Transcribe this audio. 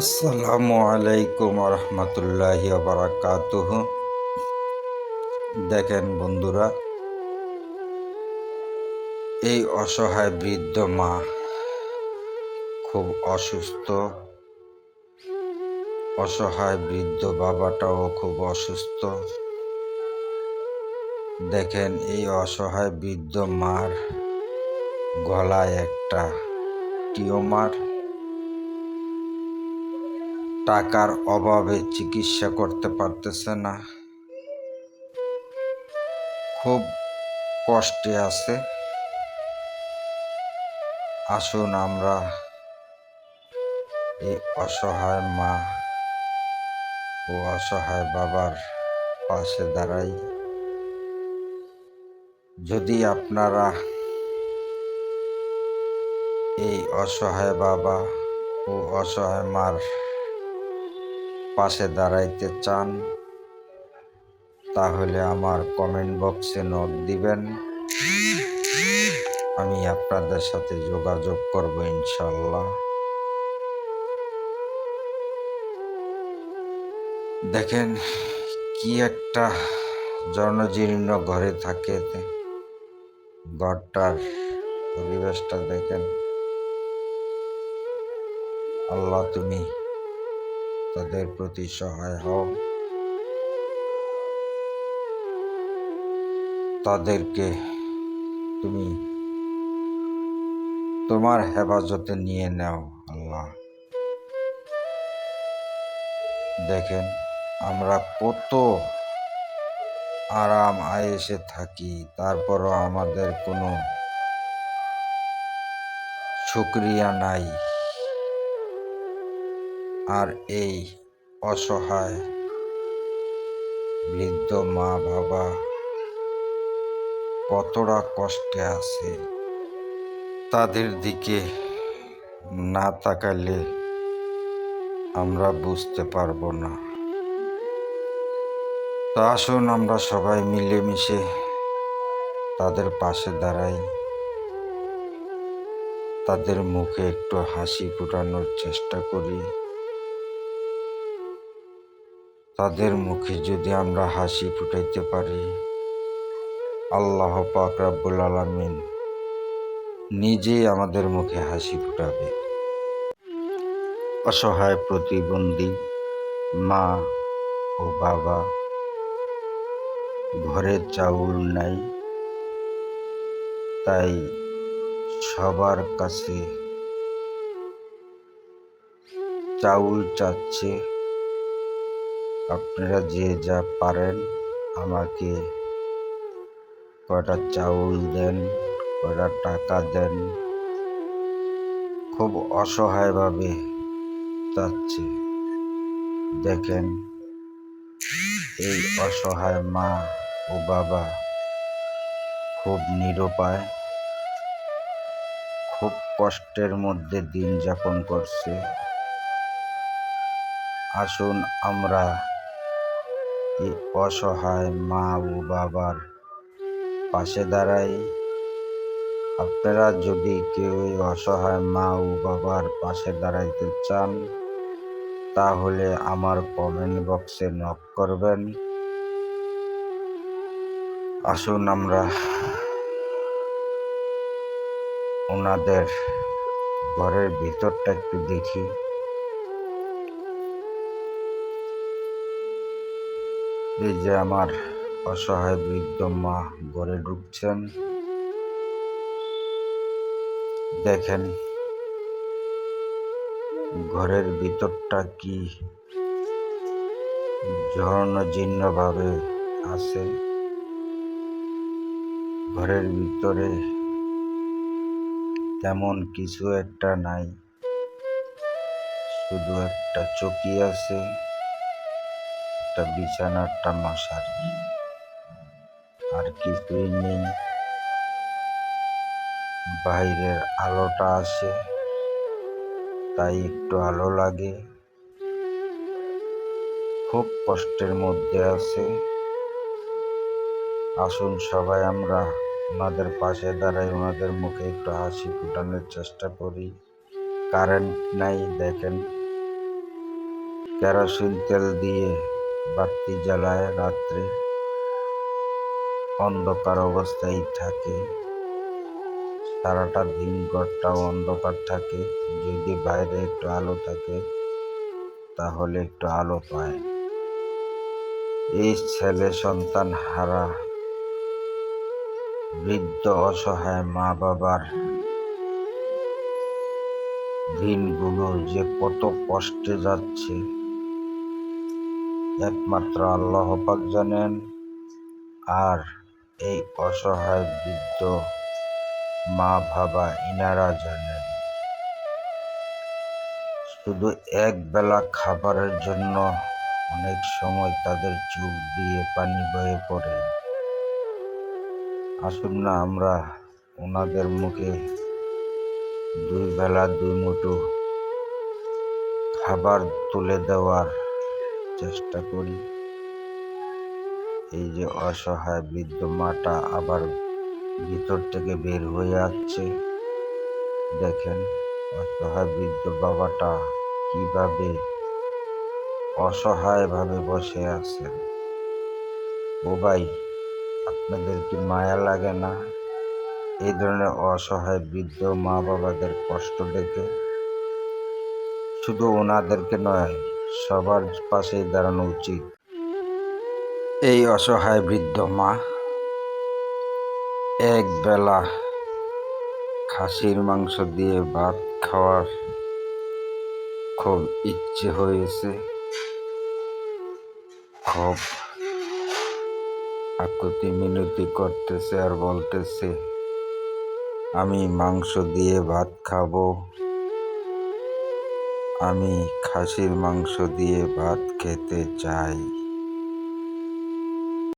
আসসালামু আলাইকুম রহমতুল্লাহ বারাকাতুহ দেখেন বন্ধুরা, এই অসহায় বৃদ্ধ মা খুব অসুস্থ। অসহায় বৃদ্ধ বাবাটাও খুব অসুস্থ। দেখেন এই অসহায় বৃদ্ধ মার গলায় একটা টিওমার টাকার অভাবে চিকিৎসা করতে পারতেছে না। খুব কষ্টে আছে। আসুন আমরা এই অসহায় মা ও অসহায় বাবার পাশে দাঁড়াই। যদি আপনারা এই অসহায় বাবা ও অসহায় মার পাশে দাঁড়াইতে চান, তাহলে আমার কমেন্ট বক্সে নোট দিবেন। আমি আপনাদের সাথে যোগাযোগ করব ইনশাল্লাহ দেখেন কি একটা জনজীর্ণ ঘরে থাকে ঘরটার পরিবেশটা দেখেন। আল্লাহ তুমি তাদের প্রতি সহায় হও। তাদেরকে তুমি তোমার হেফাজতে নিয়ে নাও, আল্লাহ। দেখেন, আমরা কত আরাম আয়েসে থাকি, তারপরও আমাদের কোনো শুক্রিয়া নাই। আর এই অসহায় বৃদ্ধ মা বাবা কতটা কষ্টে আছে। তাদের দিকে না তাকালে আমরা বুঝতে পারব না। তো আসুন আমরা সবাই মিলেমিশে তাদের পাশে দাঁড়াই। তাদের মুখে একটু হাসি ফুটানোর চেষ্টা করি। তাদের মুখে যদি আমরা হাসি ফুটাইতে পারি, আল্লাহ পাক রাব্বুল আলমিন নিজেই আমাদের মুখে হাসি ফুটাবে। অসহায় প্রতিবন্ধী, মা ও বাবা ঘরে চাউল নাই, তাই সবার কাছে চাউল চাচ্ছে। আপনারা যে যা পারেন আমাকে কয়টা চাউল দেন, কয়টা টাকা দেন, খুব অসহায়ভাবে চাচ্ছে দেখেন, এই অসহায় মা ও বাবা খুব নিরুপায়, খুব কষ্টের মধ্যে দিন যাপন করছে। আসুন আমরা অসহায় মা ও বাবার পাশে দাঁড়াই? আপনারা যদি কেউ অসহায় মা ও বাবার পাশে দাঁড়াইতে চান, তাহলে আমার কমেন্ট বক্সে নক করবেন। আসুন আমরা ওনাদের ঘরের ভিতরটা একটু দেখি। এই যে আমার অসহায় বৃদ্ধ মা ঘরে ঢুকছেন। দেখেন, ঘরের ভিতরটা কি ভাবে আছে। ঘরের ভিতরে তেমন কিছু একটা নাই, শুধু একটা চকি আছে। একটা বিছানা, একটা মশারি। আর কিছুই নেই। বাইরের আলোটা আসে তাই একটু আলো লাগে। খুব কষ্টের মধ্যে আছে। আসুন সবাই, আমরা ওনাদের পাশে দাঁড়াই, ওনাদের মুখে একটু হাসি ফুটানোর চেষ্টা করি। কারেন্ট নাই, দেখেন। কেরোসিন তেল দিয়ে বাতি জ্বালায় রাত্রে। অন্ধকার অবস্থায় থাকে। সারাটা দিন ঘরটাও অন্ধকার থাকে। যদি বাইরে একটু আলো থাকে, তাহলে একটু আলো পায়। এই ছেলে সন্তান হারা। বৃদ্ধ অসহায় মা বাবার দিনগুলো যে কত কষ্টে যাচ্ছে। একমাত্র আল্লাহ পাক জানেন। আর এই অসহায় বৃদ্ধ মা বাবা ইনারা জানেন। শুধু এক বেলা খাবারের জন্য অনেক সময় তাদের চোখ দিয়ে পানি বয়ে পড়ে। আসুন না আমরা ওনাদের মুখে দুই বেলা দুই মুঠো খাবার তুলে দেওয়ার চেষ্টা করি। এই যে অসহায় বৃদ্ধ মাটা আবার ভিতর থেকে বের হয়ে আসছে। দেখেন, অসহায় বৃদ্ধ বাবাটা কীভাবে অসহায়ভাবে বসে আছেন ও ভাই, আপনাদের কি মায়া লাগে না? এই ধরনের অসহায় বৃদ্ধ মা বাবাদের কষ্ট দেখে। শুধু ওনাদেরকে নয় সবার পাশে দাঁড়ানো উচিত। এই অসহায় বৃদ্ধ মা, এক বেলা খাসির মাংস দিয়ে ভাত খাওয়ার খুব ইচ্ছে হয়েছে। খুব আকুতি মিনতি করতেছে আর বলতেছে, আমি মাংস দিয়ে ভাত খাব। আমি খাসির মাংস দিয়ে ভাত খেতে চাই।